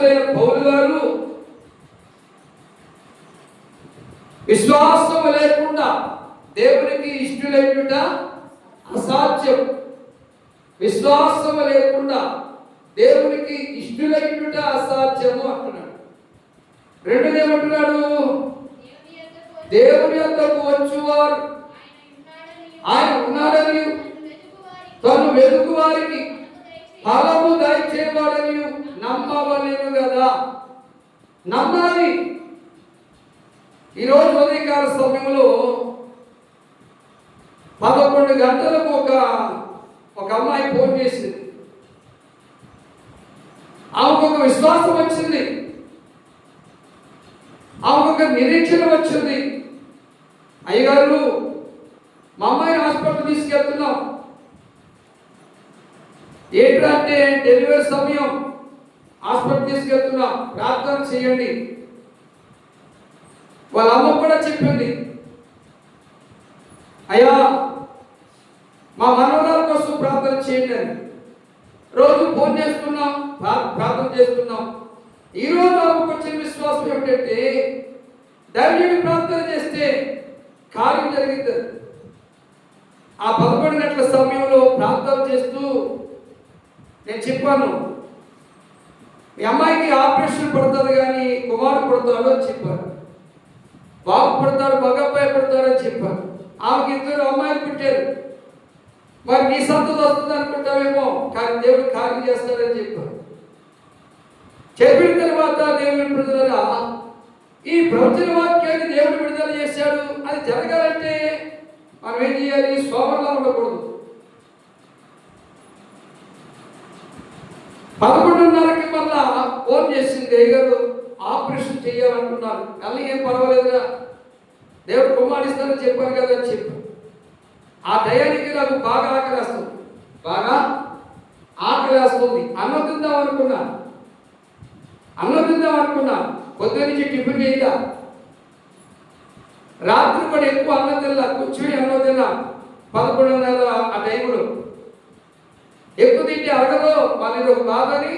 అపోస్తులైన పౌలు గారు విశ్వాసం లేకుండా దేవునికి ఇష్టలైనట అసాధ్యం. విశ్వాసం లేకుండా దేవునికి ఇష్టలైనట అసాధ్యము అంటున్నాడు. రెండోది ఏమంటున్నాడు? దేవుని యొద్దకు వచ్చువారు. ఆయన ఉన్నాడని తను వెలుగు వారికి ఫలము దయచేవాడని నమ్మవలేను కదా నమ్మాలి. ఈరోజు ఉదయకాల సమయంలో పదకొండు గంటలకు ఒక ఒక అమ్మాయి ఫోన్ చేసింది. ఆమెకు ఒక విశ్వాసం వచ్చింది. ఆమెకు ఒక నిరీక్షణ వచ్చింది. అయ్యగారు మా అమ్మాయిని హాస్పిటల్ తీసుకెళ్తున్నాం. ఏంటంటే డెలివరీ సమయం హాస్పిటల్ తీసుకెళ్తున్నాం? ప్రార్థన చేయండి. వాళ్ళ అమ్మ కూడా చెప్పింది. అయ్యా మా మనవరాల కోసం ప్రార్థన చేయండి అని. రోజు ఫోన్ చేస్తున్నాం ప్రా- ప్రార్థన చేస్తున్నాం. ఈ రోజు ఆమెకు వచ్చిన విశ్వాసం ఏమిటంటే ధైర్యం ప్రార్థన చేస్తే కార్యం జరిగింది ఆ పదకొండు గంటల సమయంలో ప్రార్థన చేస్తూ నేను చెప్పాను. మీ అమ్మాయికి ఆపరేషన్ పడుతుంది కానీ కుమారుడు పడతాడు అని చెప్పారు బాబు పడతాడు మగబ్బాయి పడతాడు అని చెప్పారు ఆమెకి ఇద్దరు అమ్మాయిలు పుట్టారు. మరి నీ సంతతి వస్తుంది అనుకుంటావేమో కానీ దేవుడు కార్యం చేస్తాడని చెప్పారు చెప్పిన తర్వాత దేవుని ప్రజలరా ఈ ప్రవచన వాక్యాన్ని దేవుడు విడుదల చేశాడు. అది జరగాలంటే మనం ఏం చేయాలి? సోమర్లా ఉండకూడదు. పదకొండున్నరకి మళ్ళా ఫోన్ చేసింది అయ్యగారు ఆపరేషన్ చేయాలనుకున్నారు. కానీ ఏం పర్వాలేదురా. దేవుడు కుమారిస్తానని చెప్పాను కదా అని చెప్పి ఆ దయానికి నాకు బాగా ఆకలి వస్తుంది. బాగా ఆకలి వస్తుంది. అన్నం తిందాం అనుకున్నా. అన్నం తిందాం అనుకున్నా. పొద్దు నుంచి టిఫిన్ చేయదా రాత్రి కూడా ఎక్కువ అన్నం తిన్నా కూర్చొని అన్నం తిన్నా. పదకొండున్నర ఆ టైంలో ఎక్కువ తింటే అడగదు వాళ్ళ ఒక బాధని.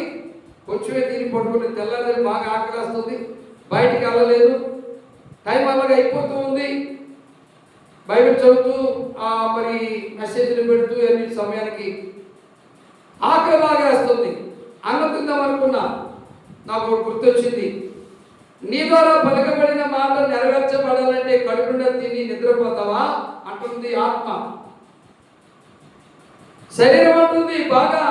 కొంచెమే తిని పట్టుకుని తెల్లారి బాగా ఆకలిస్తుంది బయటికి వెళ్ళలేదు. టైం అలాగే అయిపోతూ ఉంది. బైబిల్ చదువుతూ ఆ, మరి మెసేజ్లు పెడుతూ ఎన్ని సమయానికి ఆకలి బాగా వేస్తుంది. అన్నం తిందాం అనుకున్నా నాకు ఒకటి గుర్తొచ్చింది. నీ ద్వారా పలకబడిన మాట నెరవేర్చబడాలంటే కడుపుండ తిని నిద్రపోతావా? అంటుంది ఆత్మ. శరీరం అంటుంది బాగా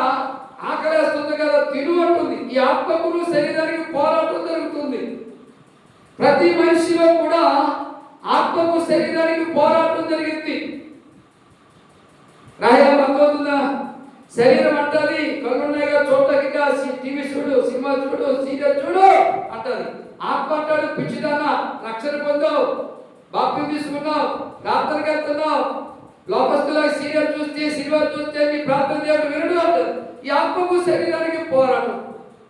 ఆకలేస్తుంది కదా తిను అంటుంది. ఈ ఆత్మకును శరీరానికి పోరాటం జరుగుతుంది. ప్రతి మనిషిలో కూడా ఆత్మకు శరీరానికి పోరాటం జరిగింది. రాయడం అర్థమవుతుందా? శరీరం అంటది కళ్ళున్నాయిగా చూడగా టీవీ చూడు సినిమా చూడు సీరియల్ చూడు అంటది. ఆత్మ అంటాడు పిచ్చిదానా రక్షణ పొందావు బాప్యం తీసుకున్నావు ప్రార్థనకి వెళ్తున్నావు లోకస్తులా సీరియల్ చూస్తే సినిమా చూస్తే నీ ప్రార్థన దేవుడు వినడు అంటారు ఈ ఆత్మకు శరీరానికి పోరాటం.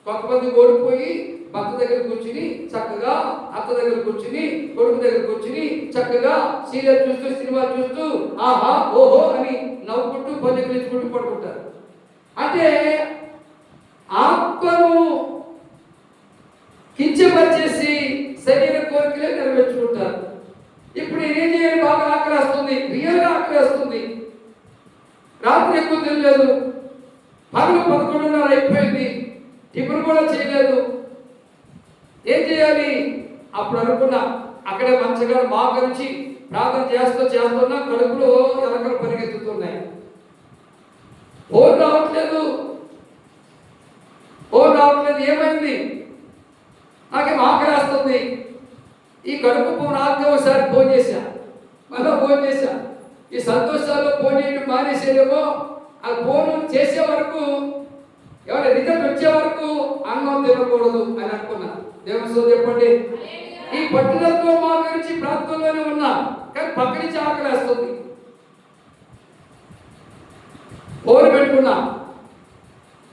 కొంతమంది ఓడిపోయి భర్త దగ్గర కూర్చుని చక్కగా అత్త దగ్గర కూర్చుని కొడుకు దగ్గర కూర్చుని చక్కగా సీరియల్ చూస్తూ సినిమా చూస్తూ ఆహా ఓహో అని నవ్వుకుంటూ పొందకరించుకుంటూ పడుకుంటారు అంటే ఆత్మను కించపరిచేసి శరీర కోరికలే నెరవేర్చుకుంటారు. ఇప్పుడు నేనేం చేయాలి? బాగా ఆకలి వస్తుంది. ఉంది. రాత్రి ఎక్కువ తినలేదు. పగలు పదకొండున్నర అయిపోయింది. టిఫిన్ కూడా చేయలేదు. ఏం చేయాలి? అప్పుడు అనుకున్నా అక్కడే మంచిగా బాగరించి ప్రార్థన చేస్తూ చేస్తున్నా కడుపులో ఎలకలు పరిగెత్తుతున్నాయి. ఫోన్ రావట్లేదు. ఫోన్ రావట్లేదు. ఏమైంది? నాకేం ఆకలి వస్తుంది ఈ కడుపు ఫోన్ ఒకసారి ఫోన్ చేశా. మళ్ళీ ఫోన్ చేశా. ఈ సంతోషాల్లో ఫోన్ మానేసేదేమో. ఆ పోను చేసే వరకు ఎవరి రిజల్ట్ వచ్చే వరకు అన్నం తినకూడదు అని అనుకున్నా దేవస్థం చెప్పండి. ఈ పట్టుదలతో మా గురించి ప్రాంతంలోనే ఉన్నా కానీ పక్క నుంచి ఆకలేస్తుంది పోరు పెట్టుకున్నా.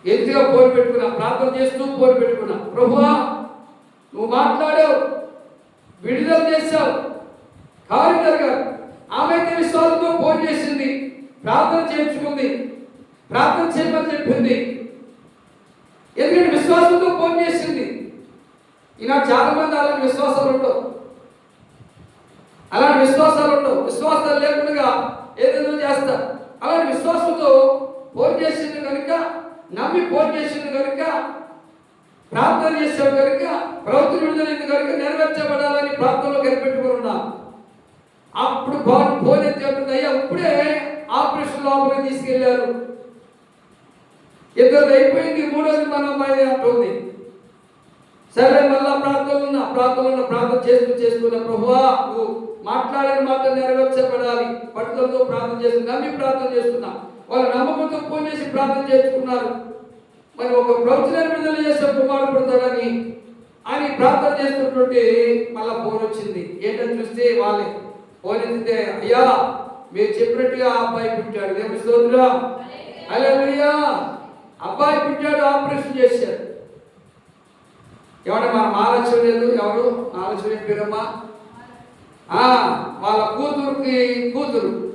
ఎందుగా పోరు పెట్టుకున్నా ప్రార్థన చేస్తూ పోరు పెట్టుకున్నా. ప్రభువా నువ్వు మాట్లాడావు విడుదల చేశావు కార్యం జరగాలి ఆమె అయితే విశ్వాసంతో ఫోన్ చేసింది చేర్చుకుంది. చేయించుకుంది ప్రార్థన చేయమని చెప్పింది. ఎందుకంటే విశ్వాసంతో ఫోన్ చేసింది. ఇలా చాలా మంది అలాంటి విశ్వాసాలు ఉండవు. అలాంటి విశ్వాసాలు ఉండవు. విశ్వాసాలు లేకుండా ఏదేదో చేస్తారు అలాంటి విశ్వాసంతో ఫోన్ చేసింది కనుక నమ్మి ఫోన్ చేసింది కనుక ప్రార్థన చేసావు కనుక ప్రభుత్వం విడుదలైంది కనుక నెరవేర్చబడాలని ప్రార్థనలో కనిపెట్టుకుని ఉన్నాం. అప్పుడు ఫోన్ ఎత్తి అయ్యా ఇప్పుడే ఆపరేషన్ లోపలికి తీసుకెళ్ళారు. ఇద్దరు అయిపోయింది మూడోది మన అమ్మాయి అంటుంది. సరే మళ్ళా ప్రార్థనలు ఉన్న ప్రార్థనలు ఉన్న ప్రార్థన చేస్తూ చేస్తున్న ప్రభువా నువ్వు మాట్లాడని మాట నెరవేర్చబడాలి. పట్టుదలతో ప్రార్థన చేస్తున్నా నమ్మి ప్రార్థన చేస్తున్నా. వాళ్ళ నమ్మకంతో ఫోన్ చేసి ప్రార్థన చేసుకున్నారు మరి ఒక ప్రవచన విడుదల చేసే కుమారుడు పుడతాడని అని ప్రార్థన చేస్తున్నటువంటి మళ్ళా ఫోన్ వచ్చింది. ఏంటని చూస్తే వాళ్ళే ఫోన్ ఎత్తితే అయ్యా మీరు చెప్పినట్టుగా ఆ అబ్బాయి పుట్టాడు. దేవుని స్తోత్రం. హల్లెలూయా. అబ్బాయి పుట్టాడు ఆపరేషన్ చేశారు ఎవడ మహాలక్ష్మి లేదు. ఎవరు మహాలక్ష్మి పేరమ్మా? ఆ, వాళ్ళ కూతురుకి కూతురు.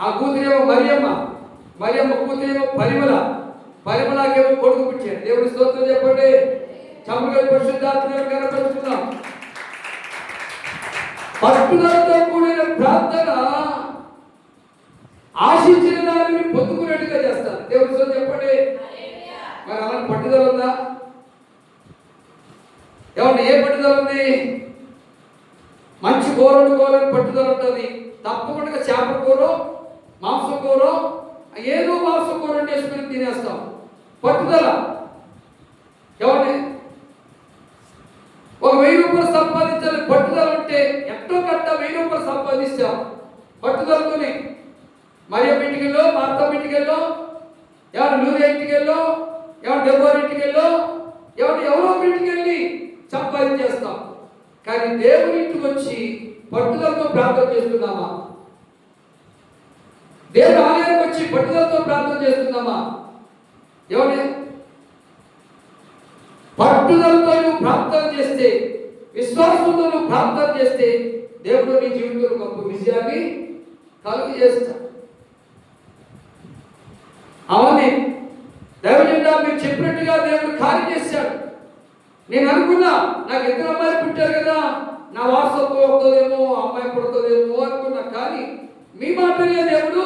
ఆ కూతురేమో మరియమ్మ. మరియమ్మ కూతురేమో పరిమళ. పరిమళకేమో కొడుకు పుట్టాడు. దేవుని స్తోత్రం చెప్పండి. చంపలే పరిశుద్ధాత్మ కనపరుచుకున్నాం. పట్టుదలతో కూడిన ప్రార్థన ఆశించిన దానిని పొందుకునేట్టుగా చేస్తారు. దేవుడు సో చెప్పండి. మరి అలాంటి పట్టుదల ఉందా? ఏమన్నా ఏ పట్టుదల ఉంది? మంచి కూర వండుకోవాలని పట్టుదల ఉంటుంది. తప్పకుండా చేపల కూర మాంసం కూర ఏదో మాంసం కూర వేసుకుని తినేస్తాం. పట్టుదల. ఎవరింటికి వెళ్ళో ఎవరు ఎవరో ఇంటికి వెళ్ళి సంపాదించేస్తాం కానీ దేవుని ఇంటికి వచ్చి పట్టుదలతో ప్రార్థన చేస్తున్నామా? దేవుడు ఆలయానికి వచ్చి పట్టుదలతో ప్రార్థన చేస్తున్నామా? ఎవరి పట్టుదలతో నువ్వు ప్రార్థన చేస్తే విశ్వాసంతో నువ్వు ప్రార్థన చేస్తే దేవుడు నీ జీవితంలో గొప్ప విజయాన్ని కలుగు చేస్తా అవునే? దైవజెండా మీరు చెప్పినట్టుగా దేవుడు కార్యం చేశాడు. నేను అనుకున్నా నాకు ఇద్దరు అమ్మాయిలు పుట్టారు కదా నా వారసత్వం అవుతుందేమో అమ్మాయి పుడుతుందేమో అనుకున్నా కానీ మీ మాటనే దేవుడు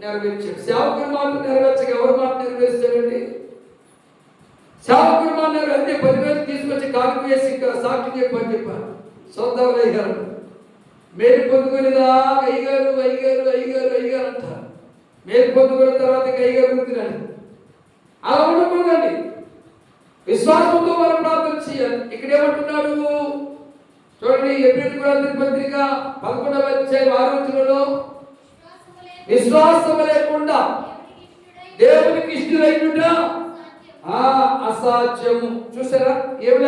నెరవేర్చాడు. సేవకుని మాట నెరవేర్చక ఎవరి మాట నెరవేర్చాడండి? సేవకుని మాట నెరవేర్తే పదివేలు తీసుకొచ్చి కాకు వేసి ఇక్కడ సాక్షి చెప్పని చెప్పారు సొంతం అయ్యారు. మేలు పొందుకునేదా అయ్యగారు అయ్యగారు అయ్యగారు అయ్యగారు అంటారు. మేలు పొందుకున్న తర్వాత ఇక అయ్యగారు గుర్తున్నాడు అలా ఉండకూడదండి. విశ్వాసంతో మనం ప్రార్థన చేయాలి. ఇక్కడ ఏమంటున్నాడు? చూడండి ఎప్పుడు పత్రిక పదకొండవ అధ్యాయం ఆరోచనలో విశ్వాసం లేకుండా దేవునికి ఇష్టమైనట అసాధ్యము. చూసారా? ఏమి